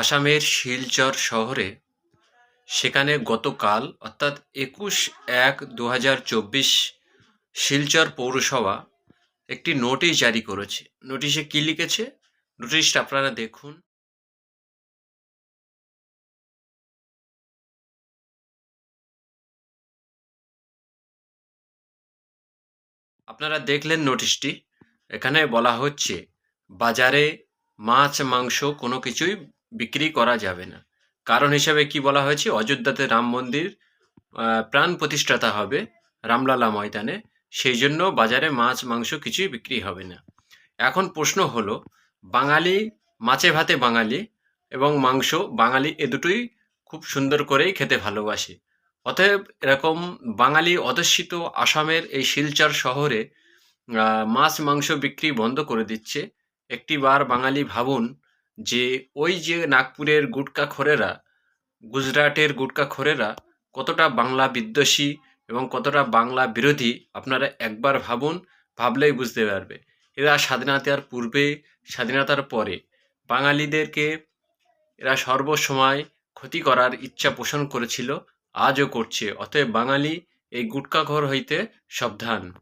আসামের শিলচর শহরে সেখানে গতকাল, অর্থাৎ একুশ এক দু হাজার চব্বিশ শিলচর পৌরসভা একটি নোটিশ জারি করেছে। নোটিশে কী লিখেছে? নোটিশটা আপনারা দেখুন। আপনারা দেখলেন নোটিশটি। এখানে বলা হচ্ছে, বাজারে মাছ, মাংস কোনো কিছুই বিক্রি করা যাবে না। কারণ হিসাবে কি বলা হয়েছে? অযোধ্যাতে রাম মন্দির প্রাণ প্রতিষ্ঠাতা হবে রামলালা ময়দানে। সেই জন্য বাজারে মাছ, মাংস কিছুই বিক্রি হবে না। এখন প্রশ্ন হলো, বাঙালি মাছে ভাতে বাঙালি এবং মাংস বাঙালি এ দুটোই খুব সুন্দর করেই খেতে ভালোবাসে। অতএব এরকম বাঙালি অধ্যুষিত আসামের এই শিলচর শহরে মাছ, মাংস বিক্রি বন্ধ করে দিচ্ছে। একটিবার বাঙালি ভাবুন যে ওই যে নাগপুরের গুটকা খোরেরা, গুজরাটের গুটকা খোরেরা কতটা বাংলা বিদ্বেষী এবং কতটা বাংলা বিরোধী আপনারা একবার ভাবুন, ভাবলেই বুঝতে পারবে। এরা স্বাধীনতার পূর্বে, স্বাধীনতার পরে বাঙালিদেরকে এরা সর্বসময় ক্ষতি করার ইচ্ছা পোষণ করেছিল, আজও করছে। অতএব বাঙালি এই গুটকাঘর হইতে সাবধান।